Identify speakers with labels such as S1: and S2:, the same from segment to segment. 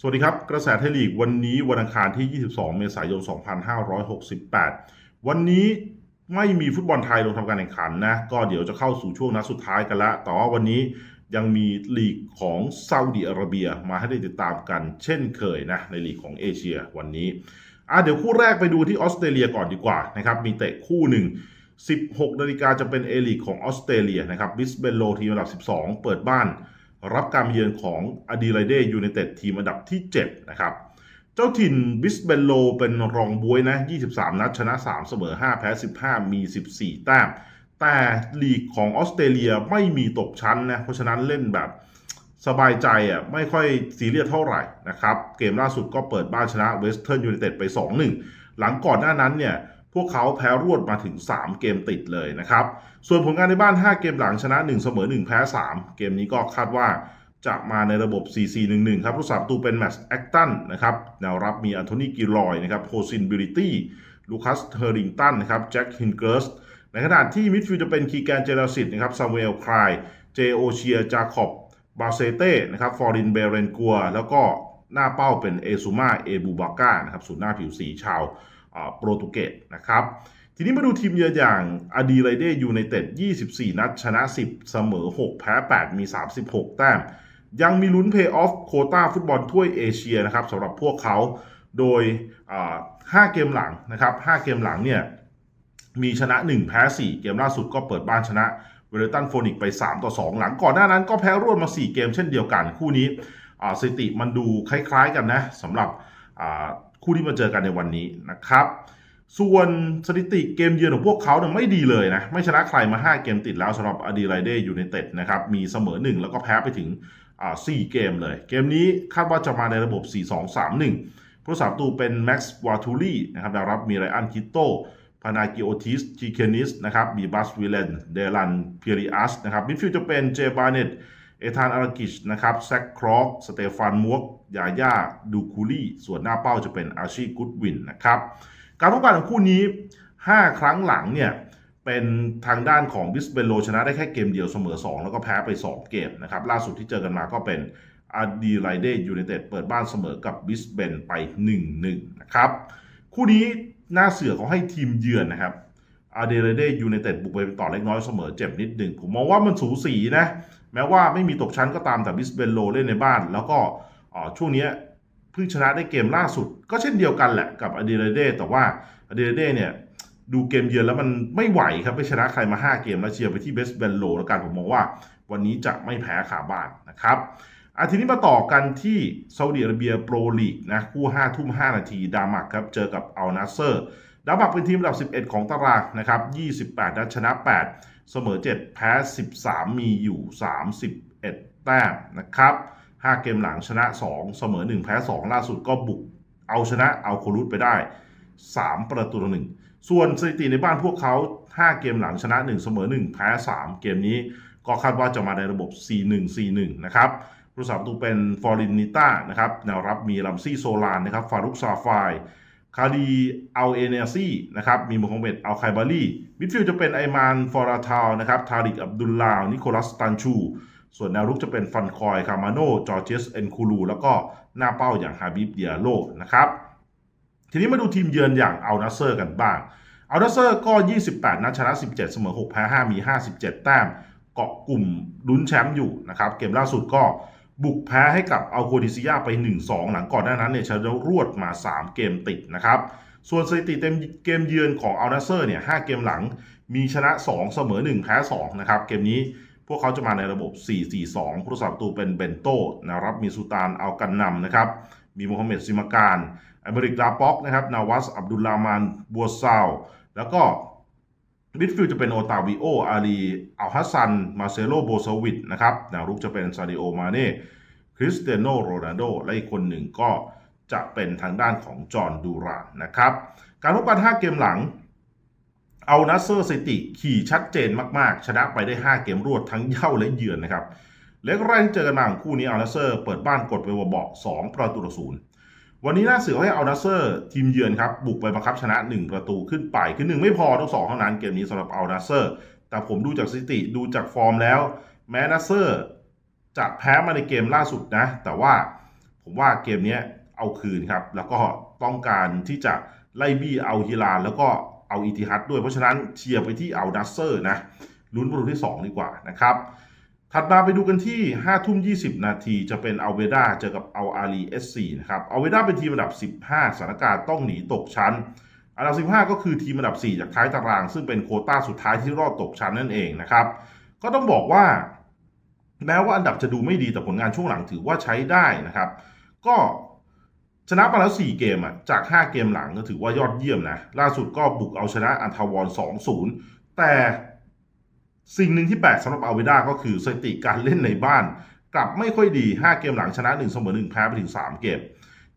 S1: สวัสดีครับ กระแสไทยลีกวันนี้วันอังคารที่ 22 เมษายน 2568 วันนี้ไม่มีฟุตบอลไทยลงทำการแข่งขันนะ ก็เดี๋ยวจะเข้าสู่ช่วงนัดสุดท้ายกันละแต่ว่าวันนี้ยังมีลีกของซาอุดิอาระเบียมาให้ได้ติดตามกันเช่นเคยนะ ในลีกของเอเชียวันนี้อะเดี๋ยวคู่แรกไปดูที่ออสเตรเลียก่อนดีกว่านะครับ มีเตะคู่หนึ่ง 16 นาฬิกาจะเป็นเอลีกของออสเตรเลียนะครับบิสเบนโลทีมอันดับ 12 เปิดบ้าน รับการเยือนของอดีไลเดยูไนเต็ดทีมอันดับที่ 7 นะครับ เจ้าถิ่นบิสเบนโลเป็นรองบวยนะ 23 นัดชนะ 3 เสมอ 5 แพ้ 15 มี 14 แต้ม แต่ลีกของออสเตรเลียไม่มีตกชั้นนะ เพราะฉะนั้นเล่นแบบสบายใจอะไม่ค่อยซีเรียสเท่าไหร่นะครับ เกมล่าสุดก็เปิดบ้านชนะเวสเทิร์นยูไนเต็ดไป 2-1 หลังก่อนหน้านั้นเนี่ย วกเขาแพ้รวดมาถึง 3 เกมติดเลยนะครับ ส่วนผลงานในบ้าน 5 เกมหลังชนะ 1 เสมอ 1 แพ้ 3 เกมนี้ก็คาดว่าจะมาในระบบ 4-4-1-1 ครับ ผู้สาประตูเป็นแมตช์แอคตันนะครับ แนวรับมีอันโทนีกิลอยนะครับโฮซินบิลิตี้ ลูคัสเฮอริงตันนะครับ แจ็คฮินเกิร์ส ในขณะที่มิดฟิลด์จะเป็นคีแกนเจราสิตนะครับ ซามูเอลคลาย เจโอเชีย จาคอบบาเซเต้นะครับ ฟอรินเบเรนกัว แล้วก็หน้าเป้าเป็นเอซูมา เอบูบาก้า นะครับศูนย์หน้าผิวสีชาว โปรตุเกสนะครับ ทีนี้มาดูทีมเยือนอย่างอดีไลเดยูไนเต็ด 24 นัด ชนะ 10 เสมอ 6 แพ้ 8 มี 36 แต้ม ยังมีลุ้นเพย์ออฟโคต้าฟุตบอลถ้วยเอเชียนะครับสำหรับพวกเขาโดยอ่า5เกมหลังนะครับ 5 เกมหลังเนี่ยมีชนะ 1 แพ้ 4 เกมล่าสุดก็เปิดบ้านชนะเวลตันโฟนิกไป 3 ต่อ 2 หลังก่อนหน้านั้นก็แพ้รวดมา 4 เกมเช่นเดียวกัน คู่นี้สถิติมันดูคล้ายๆกันนะสำหรับ คู่ที่มาเจอกันในวันนี้นะครับ ส่วนสถิติเกมเยือนของพวกเขาเนี่ยไม่ดีเลยนะ ไม่ชนะใครมา 5 เกมติดแล้วสำหรับอดีไลเดยูไนเต็ดนะครับ มีเสมอ 1 แล้วก็แพ้ไปถึงอ่า4เกมเลย เกมนี้คาดว่าจะมาในระบบ 4-2-3-1 ผู้สาประตูเป็นแม็กซ์วาทูลีนะครับดาวรับมีไรอันคิโตพานากิโอติสจีเคนิสนะครับมีบัสวิเลนเดลันเพียริอัสนะครับมิดฟิลด์จะเป็นเจบาเนต เอธานอารากิชนะครับแซคครอกสเตฟานมวกยาย่าดูคูลี่ส่วนหน้าเป้าจะเป็นอาชีกุดวินนะครับการพบกันของคู่นี้ 5 ครั้งหลังเนี่ยเป็นทางด้านของบิสเบนโลชนะได้แค่เกมเดียวเสมอ 2 แล้วก็แพ้ไป 2 เกมนะครับล่าสุดที่เจอกันมาก็เป็นอาดีไลเดยูไนเต็ดเปิดบ้านเสมอกับบิสเบนไป 1-1 นะครับคู่นี้หน้าเสือเขาให้ทีมเยือนนะครับอาเดเรเดยูไนเต็ดบุกไปต่อเล็กน้อยเสมอเจ็บนิดหนึ่งผมมองว่ามันสูสีนะ แม้ว่าไม่มีตกชั้นก็ตามแต่บิสเบนโลเล่นในบ้าน แล้วก็ช่วงนี้เพิ่งชนะได้เกมล่าสุด ก็เช่นเดียวกันแหละกับอเดเรเดแต่ว่าอเดเรเดเนี่ยดูเกมเยือนแล้วมันไม่ไหวครับไปชนะใครมา 5 เกมแล้วเชียร์ไปที่เบสเบนโลแล้วกันผมมองว่าวันนี้จะไม่แพ้ขาบ้านนะครับอาทีนี้มาต่อกันที่ซาอุดิอาระเบียโปรลีกนะคู่5ทุ่ม5นาทีดามักครับเจอกับอัลนาเซอร์ ดามักเป็นทีมอันดับ 11 ของตารางนะครับ28นัดชนะ 8 เสมอ 7 แพ้ 13 มีอยู่ 31 แต้มนะครับ 5 เกมหลังชนะ 2 เสมอ 1 แพ้ 2 ล่าสุดก็บุกเอาชนะเอาโคลุตไปได้ 3 ประตูต่อ1ส่วนสถิติในบ้านพวกเขา 5 เกมหลังชนะ 1 เสมอ 1 แพ้ 3 เกมนี้ก็คาดว่าจะมาในระบบ 4-1-4-1 นะครับผู้สาประตูเป็นฟอรินนิต้านะครับ แนวรับมีลัมซี่โซลานนะครับ ฟารุกซาไฟ คาดีอัลเอเนซี่นะครับมีโมฮัมเหม็ดอัลไคบารีมิดฟิลด์จะเป็นไอมานฟอราทาวนะครับทาริกอับดุลลาวนิโคลัสตันชู ส่วนแนวรุกจะเป็นฟันคอยคามาโนจอร์เจสเอนคูลูแล้วก็หน้าเป้าอย่างฮาบิบเดียโลนะครับทีนี้มาดูทีมเยือนอย่างอัลนัสเซอร์กันบ้างอัลนัสเซอร์ก็ 28 นัดชนะ 17 เสมอ 6 แพ้ 5 มี 57 แต้มเกาะกลุ่มลุ้นแชมป์อยู่นะครับ เกมล่าสุดก็ บุกแพ้ให้กับอัลโคดิซิยาไป 1-2 หลังก่อนหน้านั้นเนี่ยชนะรวดมา 3 เกมติดนะครับ ส่วนสถิติเต็มเกมเยือนของอัลนัสเซอร์เนี่ย5เกมหลังมีชนะ 2 เสมอ 1 แพ้ 2 นะครับ เกมนี้พวกเขาจะมาในระบบ 4-4-2 ผู้รักษาประตูเป็นเบนโตนะครับมีซูตานอัลกันนำนะครับ มีโมฮัมเหม็ดซิมาการอเมริกลาป็อกนะครับ นาวัสอับดุลลามานบัวซาว แล้วก็ มิดฟิลด์จะเป็นโอตาวิโอ อารีอัลฮัสซัน มาเซโลโบซวิดนะครับแนวรุกจะเป็นซาดิโอ มาเน่ คริสเตียโนโรนัลโด และอีกคนหนึ่งก็จะเป็นทางด้านของจอห์นดูรานนะครับ การพบกัน 5 เกมหลัง เอานัสเซอร์ซิตี้ขี่ชัดเจนมากๆ ชนะไปได้ 5 เกมรวดทั้งเย่าและเยือนนะครับ เล็กแรกที่เจอกันมาของคู่นี้เอานัสเซอร์เปิดบ้านกดไปวเบาะ2ประตูต่อศูนย์ วันนี้น่าเสือให้เอานัสเซอร์ทีมเยือนครับ บุกไปบังคับชนะ 1 ประตูขึ้นไป คือ 1 ไม่พอต้องสองเท่านั้นเกมนี้สำหรับเอานัสเซอร์ แต่ผมดูจากสถิติดูจากฟอร์มแล้ว แม้นัสเซอร์จะแพ้มาในเกมล่าสุดนะ แต่ว่าผมว่าเกมนี้เอาคืนครับ แล้วก็ต้องการที่จะไล่บี้เอาฮิลาลแล้วก็เอาอิติฮัดด้วยเพราะฉะนั้นเชียร์ไปที่เอาดัสเซอร์นะลุ้นประตูที่ 2 ดีกว่านะครับ ถัดมาไปดูกันที่5ทุ่ม 20 นาทีจะเป็นอัลเวดาเจอกับอัลอาลีเอสซีนะครับอัลเวดาเป็นทีมอันดับ 15สถานการณ์ต้องหนีตกชั้น อันดับ 15 ก็คือทีมอันดับ 4 จากท้ายตาราง ซึ่งเป็นโคต้าสุดท้ายที่รอดตกชั้นนั่นเองนะครับ ก็ต้องบอกว่า แม้ว่าอันดับจะดูไม่ดีแต่ผลงานช่วงหลังถือว่าใช้ได้นะครับ ก็ชนะมาแล้ว 4 เกมอะจาก 5 เกมหลังก็ถือว่ายอดเยี่ยมนะล่าสุดก็บุกเอาชนะอันทาวอน2-0 แต่ สิ่งหนึ่งที่แปลกสำหรับอาเวด้าก็คือสถิติการเล่นในบ้าน กลับไม่ค่อยดี 5 เกมหลังชนะ1เสมอ1แพ้ไปถึง 3 เกม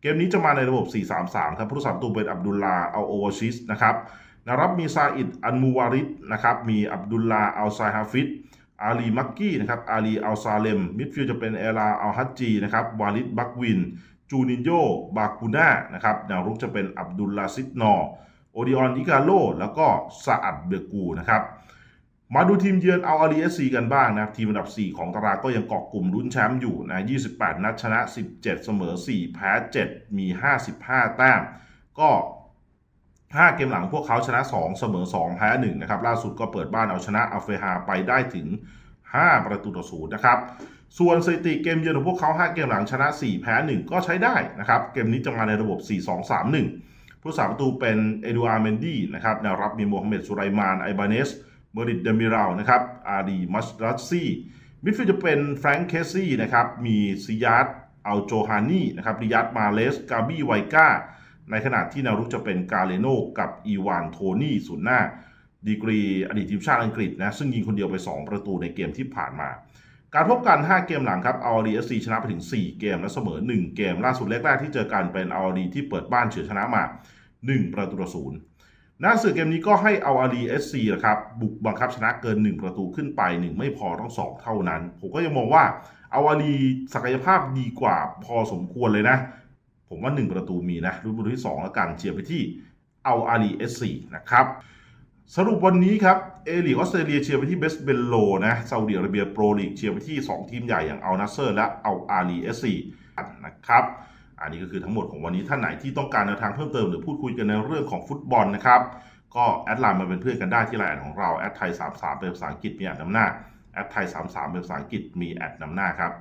S1: เกมนี้จะมาในระบบ 4-3-3 ครับผู้รักษาประตูเป็นอับดุลลาอัลโอวาชิสนะครับนารับมีซาอิดอันมูวาริดนะครับมีอับดุลลาอัลไซฮาฟิดอาลีมักกี้นะครับอาลีอัลซาเลมมิดฟิลด์จะเป็นเอลาอัลฮัจจีนะครับวาลิดบักวิน จูนินโยบาคูน่านะครับแนวรุกจะเป็นอับดุลลาซิดนอโอดิออนอิกาโลแล้วก็ซาอัดเบกูนะครับ มาดูทีมเยือนเอาอารีเอสซีกันบ้างนะทีมอันดับ 4 ของตารางก็ยังเกาะกลุ่มลุ้นแชมป์อยู่นะ 28 นัดชนะ 17 เสมอ 4 แพ้ 7 มี 55 แต้ม ก็ 5 เกมหลังพวกเขาชนะ 2 เสมอ 2 แพ้ 1 นะครับ ล่าสุดก็เปิดบ้านเอาชนะอัลเฟฮาไปได้ถึง 5 ประตูต่อศูนย์นะครับ ส่วนสถิติเกมเยือนของพวกเขา 5 เกมหลังชนะ 4 แพ้ 1 ก็ใช้ได้นะครับ เกมนี้จะมาในระบบ 4-2-3-1 ผู้สาประตูเป็นเอดูอาร์เมนดี้นะครับแนวรับมีโมฮัมเหม็ดสุไลมานไอบานเนส เมอริดเดมิราลนะครับอาดีมัสรัสซี่มิดฟิลด์จะเป็นแฟรงค์เคสซี่นะครับมีซิยาร์ดอัลโจฮานีนะครับริยัตมาเลสกาบี้ไวก้าในขณะที่แนวรุกจะเป็นกาเลโนกับอีวานโทนี่ศูนย์หน้า ดีกรีอดีตทีมชาติอังกฤษนะซึ่งยิงคนเดียวไป 2 ประตูในเกมที่ผ่านมา การพบกัน 5 เกมหลังครับอาดีเอสซีชนะไปถึง 4 เกม และเสมอ 1 เกม ล่าสุดแรกๆที่เจอกันเป็นอาดีที่เปิดบ้านเฉือชนะมา 1 ประตูต่อศูนย์ หน้าสื่อเกมนี้ก็ให้เอาอารีเอสซีนะครับบุกบังคับชนะเกิน 1 ประตูขึ้นไป 1 ไม่พอต้อง 2 เท่านั้น ผมก็ยังมองว่าเอาอารีศักยภาพดีกว่าพอสมควรเลยนะ ผมว่า 1 ประตูมีนะรุ่นประตูที่ 2 แล้วกันเชียร์ไปที่เอาอารีเอสซีนะครับสรุปวันนี้ครับ เอลีกออสเตรเลียเชียร์ไปที่เบสเบลโลนะซาอุดิอาระเบียโปรลีกเชียร์ไปที่ 2 ทีมใหญ่อย่างอัลนัสเซอร์และอัลอาลีเอสซีนะครับ อันนี้ก็คือทั้งหมดของวันนี้ท่านไหนที่ต้องการแนวทางเพิ่มเติมหรือพูดคุยกันในเรื่องของฟุตบอลนะครับ ก็แอดไลน์มาเป็นเพื่อนกันได้ที่ไลน์ของเราแอดไทยสามสามเป็นภาษาอังกฤษมีแอดนำหน้าแอดไทยสามสามเป็นภาษาอังกฤษมีแอดนำหน้าครับ